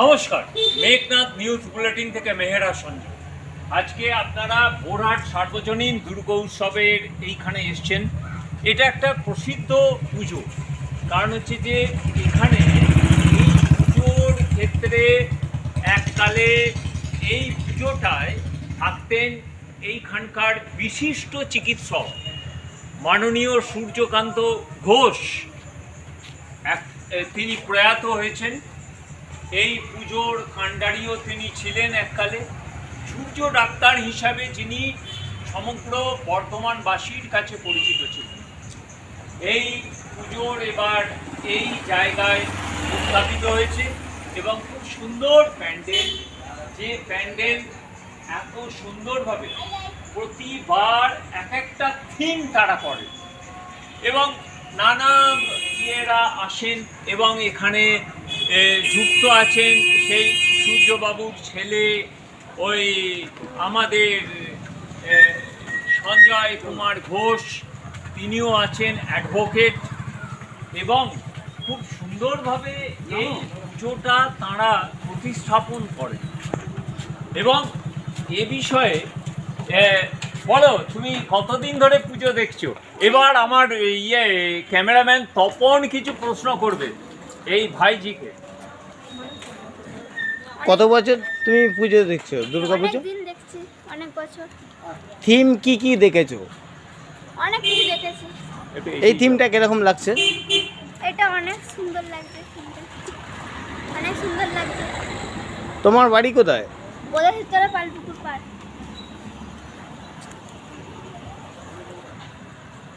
নমস্কার, Meghnad news bulletin থেকে মেহেরা সঞ্জয়। আজকে আপনারা বোরহাট সার্বজনীন দুর্গা উৎসবের এইখানে এসছেন। এটা একটা প্রসিদ্ধ পুজো। কারণ হচ্ছে যে এখানে এই পুজোর ক্ষেত্রে এককালে এই পুজোটায় থাকতেন এইখানকার বিশিষ্ট চিকিৎসক। মাননীয় সূর্যকান্ত ঘোষ। এক তিনি প্রয়াত হয়েছেন। এই পুজোর কাণ্ডারিও তিনি ছিলেন এককালে। সূর্য ডাক্তার হিসাবে যিনি সমগ্র বর্ধমানবাসীর কাছে পরিচিত ছিলেন। এই পুজোর এবার এই জায়গায় উত্থাপিত হয়েছে এবং খুব সুন্দর প্যান্ডেল। যে প্যান্ডেল এত সুন্দরভাবে প্রতিবার এক একটা থিম তারা করে। এবং নানা ইয়েরা আসেন এবং এখানে যুক্ত আছেন সেই সূর্যবাবুর ছেলে ওই আমাদের সঞ্জয় কুমার ঘোষ। তিনিও আছেন অ্যাডভোকেট এবং খুব সুন্দরভাবে এই পুজোটা তাঁরা প্রতিস্থাপন করেন। এবং এ বিষয়ে বলো তুমি কতদিন ধরে পুজো দেখছ? এবার আমার ইয়ে ক্যামেরাম্যান তপন কিছু প্রশ্ন করবে। এই ভাইজিকে। কত বছর তুমি পুজো দেখছ দুর্গা পুজো? অনেক দিন দেখছি অনেক বছর। থিম কি কি দেখেছ? অনেক কিছু দেখেছি। এই থিমটা। কীরকম লাগছে? এটা অনেক সুন্দর লাগছে থিমটা। অনেক সুন্দর লাগছে। তোমার বাড়ি কোথায়? বোধের ভিতরে পালপুকুর পার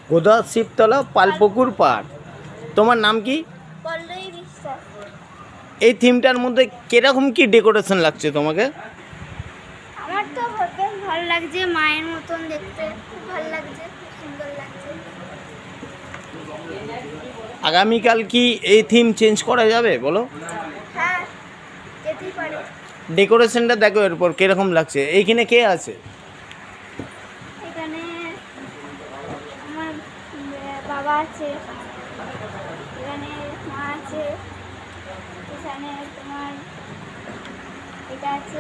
গোদা শিবতলা পালপুকুর পাড়। তোমার নাম কি? এই থিমটার মধ্যে কীরকম কি ডেকোরেশন লাগছে তোমাকে? আমার তো বেশ ভালো লাগছে মায়ের মতন দেখতে খুব ভালো লাগছে খুব সুন্দর লাগছে। আগামীকাল কি এই থিম চেঞ্জ করা যাবে বলো? হ্যাঁ যেতেই পারে। ডেকোরেশনটা দেখো এরপর কীরকম লাগছে। এইখানে কে আছে? এখানে আমার বাবা আছে এখানে মা আছে। তোমার এটা আছে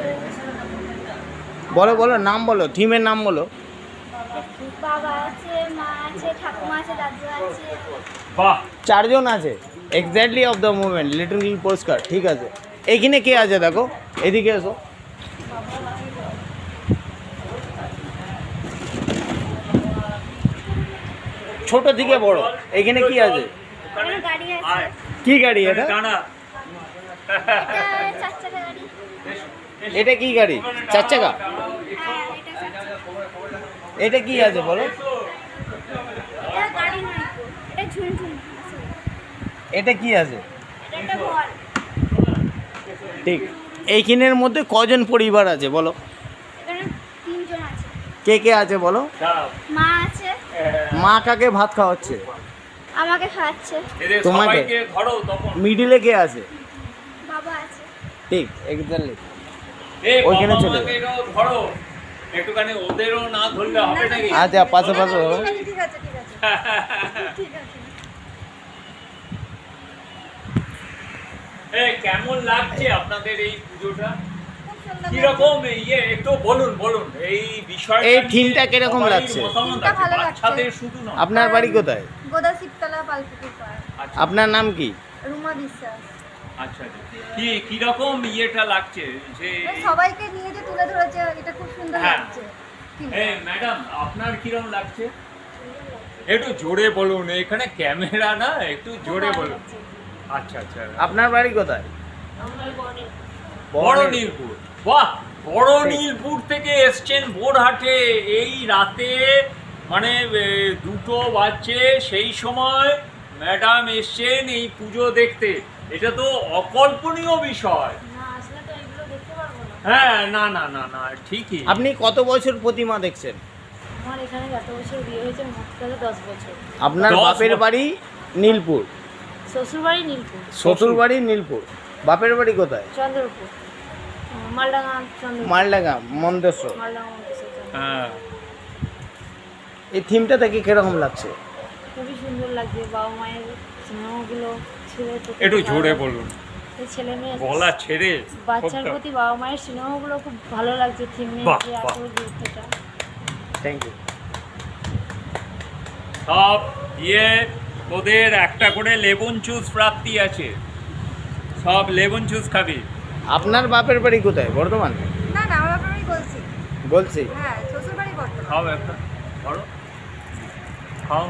বলো বলো নাম বলো থিমের নাম বলো। বাবা আছে মা আছে ঠাকুমা আছে দাদু আছে বাহ। চারজন আছে exactly of the movement little পুরস্কার ঠিক আছে। এইখানে কে আছে দেখো এদিকে এসো। ছোট থেকে বড় এখানে কি আছে? কি গাড়ি এটা? এটা কি গাড়ি? চার চাকা এটা কি আছে বলো? এটা। কি আছে? ঠিক। এইখানের মধ্যে কজন পরিবার আছে বলো? এখানে তিনজন আছে কে কে আছে বলো? মা আছে মা কাকে ভাত খাওয়াচ্ছে? আমাকে খাওয়াচ্ছে। তোমাকে? মিডিলে কে আছে? ঠিক এক্স্যাক্টলি ওইখানে চলে ধরো। একটুখানি ওদেরও না ধরলে হবে নাকি? আচ্ছা পাশে পাশে। ঠিক আছে ঠিক আছে ঠিক আছে। এ কেমন লাগছে আপনাদের এই পুজোটা? কীরকম ইয়ে একটু বলুন বলুন। এই বিষয় এই থিমটা কীরকম লাগছে? বাচ্চাদের শুধু না আপনার বাড়ি কোথায়? গোদা শিবতলা পালপুকুর আচ্ছা। আপনার নাম কি? রুমা বিশ্বাস। আচ্ছা আচ্ছা। কি কীরকম ইয়েটা লাগছে যে সবাইকে নিয়ে যে তুলে ধরেছে এটা খুব সুন্দর হ্যাঁ। লাগছে। ম্যাডাম আপনার কীরকম লাগছে? একটু জোরে বলুন এখানে ক্যামেরা না? একটু জোরে বলুন। আচ্ছা আচ্ছা। আপনার বাড়ি কোথায়? বড় নীলপুর। বাহ বড় নীলপুর থেকে এসছেন বোরহাটে এই রাতে মানে দুটো বাজছে। সেই সময় ম্যাডাম এসছেন এই পুজো দেখতে। এটা তো অকল্পনীয় বিষয়। হ্যাঁ না না না না ঠিকই। আপনি কত বছর প্রতিমা দেখছেন? আমার এখানে গত বছর বিয়ে হয়েছে দশ বছর। আপনার দশ বাপের বছর। বাড়ি নীলপুর। শ্বশুরবাড়ি নীলপুর। শ্বশুর বাড়ি নীলপুর। বাপের বাড়ি কোথায়? চন্দ্রপুর। আহ, মালডাঙ্গা চন্দ্রপুর। মালডাঙ্গা মন্দেশ্বর। মালডাঙ্গা মন্দির হ্যাঁ। এই থিমটা দেখে কীরকম লাগছে? খুবই সুন্দর লাগছে বাবা মায়ের স্নেহগুলো। ছেলে একটু জোরে বলুন ছেলে মেয়ে গলা ছেড়ে বাচ্চার প্রতি বাবা মায়ের স্নেহগুলো খুব ভালো লাগছে থিমে গুরুত্বটা। থ্যাংক ইউ সব দিয়ে ওদের একটা করে লেবন জুস প্রাপ্তি আছে। সব লেবন জুস খাবি। আপনার বাপের বাড়ি কোথায়? বর্ধমান? না না আমার বলছি। বলছি। হ্যাঁ শ্বশুর বাড়ি বর্তমান খাও একটা। খাও।